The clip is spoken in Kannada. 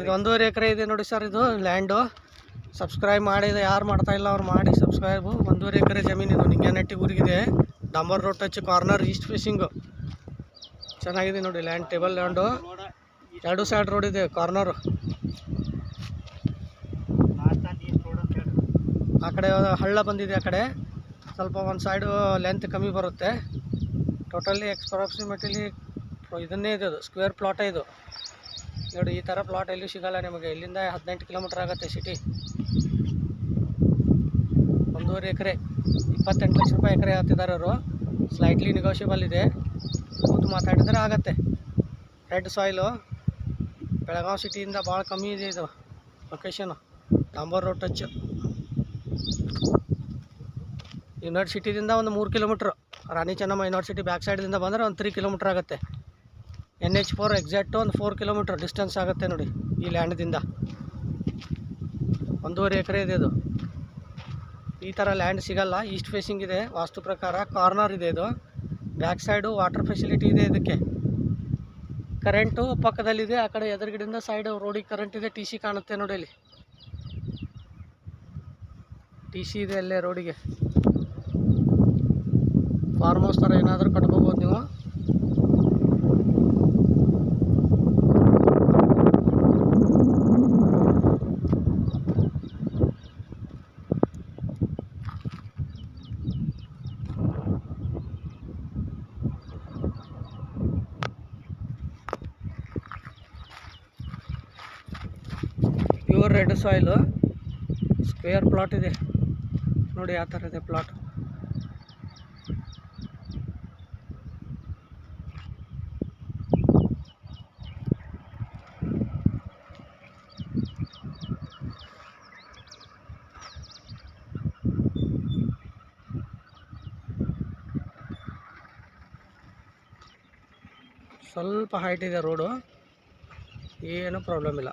ಇದು ಒಂದೂವರೆ ಎಕರೆ ಇದೆ ನೋಡಿ ಸರ್ ಇದು ಲ್ಯಾಂಡು ಸಬ್ಸ್ಕ್ರೈಬ್ ಮಾಡಿದೆ ಯಾರು ಮಾಡ್ತಾ ಇಲ್ಲ ಅವ್ರು ಮಾಡಿ ಸಬ್ಸ್ಕ್ರೈಬು ಒಂದೂವರೆ ಎಕರೆ ಜಮೀನು ಇದು ನಿಂಗ್ಯಾನಟ್ಟಿ ಊರಿಗಿದೆ. ಡಾಂಬರ್ road touch corner east facing ಚೆನ್ನಾಗಿದೆ ನೋಡಿ ಲ್ಯಾಂಡ್ ಟೇಬಲ್ ಲ್ಯಾಂಡು ರೋಡ ಎರಡು ಸೈಡ್ ರೋಡ್ ಇದೆ ಕಾರ್ನರು ಆ ಕಡೆ ಹಳ್ಳ ಬಂದಿದೆ ಆ ಕಡೆ. ಸ್ವಲ್ಪ ಒಂದು ಸೈಡು ಲೆಂತ್ ಕಮ್ಮಿ ಬರುತ್ತೆ. ಟೋಟಲಿ ಎಕ್ಸ್ಪ್ರಾಕ್ಸಿಮೇಟ್ಲಿ ಇದನ್ನೇ ಇದೆ ಅದು ಸ್ಕ್ವೇರ್ ಪ್ಲಾಟೇ ಇದು. ನೋಡಿ, ಈ ಥರ ಪ್ಲಾಟ್ ಎಲ್ಲಿ ಸಿಗಲ್ಲ ನಿಮಗೆ. ಇಲ್ಲಿಂದ ಹದಿನೆಂಟು ಕಿಲೋಮೀಟ್ರ್ ಆಗುತ್ತೆ ಸಿಟಿ ಒಂದೂವರೆ ಎಕರೆ, ಇಪ್ಪತ್ತೆಂಟು ಲಕ್ಷ ರೂಪಾಯಿ ಎಕರೆ ಹಾಕ್ತಿದ್ದಾರೆ ಅವರು. ಸ್ಲೈಟ್ಲಿ ನೆಗೋಷಿಯಬಲ್ ಇದೆ. ಕೂತು ಮಾತಾಡಿದ್ರೆ ಆಗತ್ತೆ. ರೆಡ್ ಸಾಯಿಲು ಬೆಳಗಾವಿ ಸಿಟಿಯಿಂದ ಭಾಳ ಕಮ್ಮಿ ಇದೆ ಇದು ಲೊಕೇಶನು ಡಾಂಬರ್ ರೋಡ್ ಟಚ್ ಯೂನಿವರ್ಸಿಟಿದಿಂದ ಒಂದು ಮೂರು kilometre Rani Chennamma university back ಸೈಡ್ದಿಂದ ಬಂದರೆ ಒಂದು ತ್ರೀ ಕಿಲೋಮೀಟ್ರ್ ಆಗುತ್ತೆ. ಎನ್ ಎಚ್ ಫೋರ್ ಎಕ್ಸಾಕ್ಟು ಒಂದು ಫೋರ್ ಕಿಲೋಮೀಟ್ರ್ ಡಿಸ್ಟೆನ್ಸ್ ಆಗುತ್ತೆ ನೋಡಿ ಈ ಲ್ಯಾಂಡ್ದಿಂದ ಒಂದೂವರೆ ಎಕರೆ ಇದೆ ಇದು ಈ ಥರ ಲ್ಯಾಂಡ್ ಸಿಗಲ್ಲ ಈಸ್ಟ್ ಫೇಸಿಂಗ್ ಇದೆ, ವಾಸ್ತು ಪ್ರಕಾರ ಕಾರ್ನರ್ ಇದೆ ಇದು. ಬ್ಯಾಕ್ ಸೈಡು ವಾಟರ್ ಫೆಸಿಲಿಟಿ ಇದೆ ಇದಕ್ಕೆ. ಕರೆಂಟು ಪಕ್ಕದಲ್ಲಿದೆ, ಆ ಕಡೆ ಎದುರುಗಡೆಯಿಂದ ಸೈಡು ರೋಡಿಗೆ ಕರೆಂಟ್ ಇದೆ ಟಿ ಸಿ ಕಾಣುತ್ತೆ ನೋಡಿ ಇಲ್ಲಿ. ಟಿ ಸಿ ಇದೆ ಅಲ್ಲೇ ರೋಡಿಗೆ ಫಾರ್ಮ್ ಹೌಸ್ ಥರ ಏನಾದರೂ ಕಟ್ಕೋಬೋದು ನೀವು. Pure red soil. Square plot ಇದೆ. ನೋಡಿ ಯಾವ ಥರ ಇದೆ ಪ್ಲಾಟ್. ಸ್ವಲ್ಪ ಹೈಟ್ ಇದೆ ರೋಡು ಏನೂ ಪ್ರಾಬ್ಲಮ್ ಇಲ್ಲ.